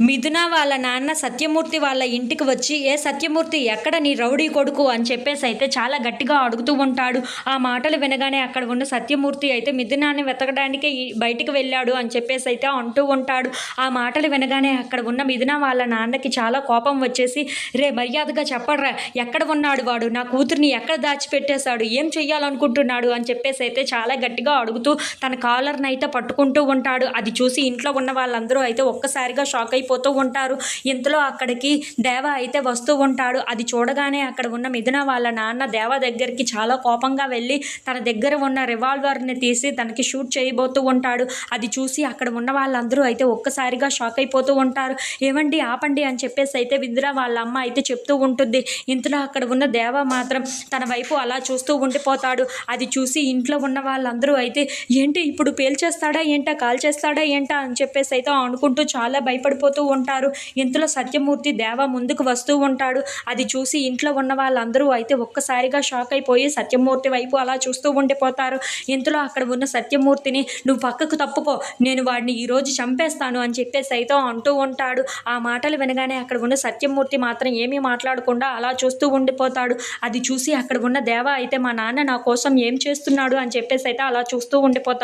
మిథున వాళ్ళ నాన్న సత్యమూర్తి వాళ్ళ ఇంటికి వచ్చి ఏ సత్యమూర్తి ఎక్కడ నీ రౌడీ కొడుకు? అని చెప్పేసి అయితే చాలా గట్టిగా అడుగుతూ ఉంటాడు. ఆ మాటలు వినగానే అక్కడ ఉన్న సత్యమూర్తి అయితే మిథునాన్ని వెతకడానికే బయటికి వెళ్ళాడు అని చెప్పేసి అయితే అంటూ ఉంటాడు. ఆ మాటలు వినగానే అక్కడ ఉన్న మిథున వాళ్ళ నాన్నకి చాలా కోపం వచ్చేసి రే మర్యాదగా చెప్పడరా ఎక్కడ ఉన్నాడు వాడు? నా కూతుర్ని ఎక్కడ దాచిపెట్టేశాడు? ఏం చెయ్యాలనుకుంటున్నాడు? అని చెప్పేసి అయితే చాలా గట్టిగా అడుగుతూ తన కాలర్ని అయితే పట్టుకుంటూ ఉంటాడు. అది చూసి ఇంట్లో ఉన్న వాళ్ళందరూ అయితే ఒక్కసారిగా షాక్ వెళ్ళిపోతూ ఉంటారు. ఇంతలో అక్కడికి దేవ అయితే వస్తూ ఉంటాడు. అది చూడగానే అక్కడ ఉన్న మిథున వాళ్ళ నాన్న దేవ దగ్గరికి చాలా కోపంగా వెళ్ళి తన దగ్గర ఉన్న రివాల్వర్ని తీసి తనకి షూట్ చేయబోతూ ఉంటాడు. అది చూసి అక్కడ ఉన్న వాళ్ళందరూ అయితే ఒక్కసారిగా షాక్ అయిపోతూ ఉంటారు. ఏమండి ఆపండి అని చెప్పేసి అయితే విందురా వాళ్ళ అమ్మ అయితే చెప్తూ ఉంటుంది. ఇంతలో అక్కడ ఉన్న దేవ మాత్రం తన వైపు అలా చూస్తూ ఉండిపోతాడు. అది చూసి ఇంట్లో ఉన్న వాళ్ళందరూ అయితే ఏంటి ఇప్పుడు పేల్చేస్తాడా ఏంటా? కాల్ చేస్తాడా ఏంటా? అని చెప్పేసి అయితే అనుకుంటూ చాలా భయపడిపోతూ ఉంటారు. ఇంతలో సత్యమూర్తి దేవ ముందుకు వస్తూ ఉంటాడు. అది చూసి ఇంట్లో ఉన్న వాళ్ళందరూ అయితే ఒక్కసారిగా షాక్ అయిపోయి సత్యమూర్తి వైపు అలా చూస్తూ ఉండిపోతారు. ఇంతలో అక్కడ ఉన్న సత్యమూర్తిని నువ్వు పక్కకు తప్పుకో నేను వాడిని ఈరోజు చంపేస్తాను అని చెప్పేసి అయితే అంటూ ఉంటాడు. ఆ మాటలు వినగానే అక్కడ ఉన్న సత్యమూర్తి మాత్రం ఏమీ మాట్లాడకుండా అలా చూస్తూ ఉండిపోతాడు. అది చూసి అక్కడ ఉన్న దేవ అయితే మా నాన్న నా కోసం ఏం చేస్తున్నాడు అని చెప్పేసి అయితే అలా చూస్తూ ఉండిపోతాడు.